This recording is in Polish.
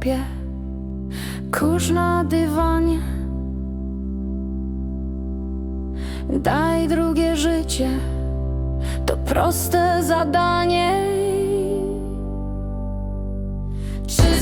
kanapie, kurz na dywanie. Daj drugie życie, to proste zadanie. Czy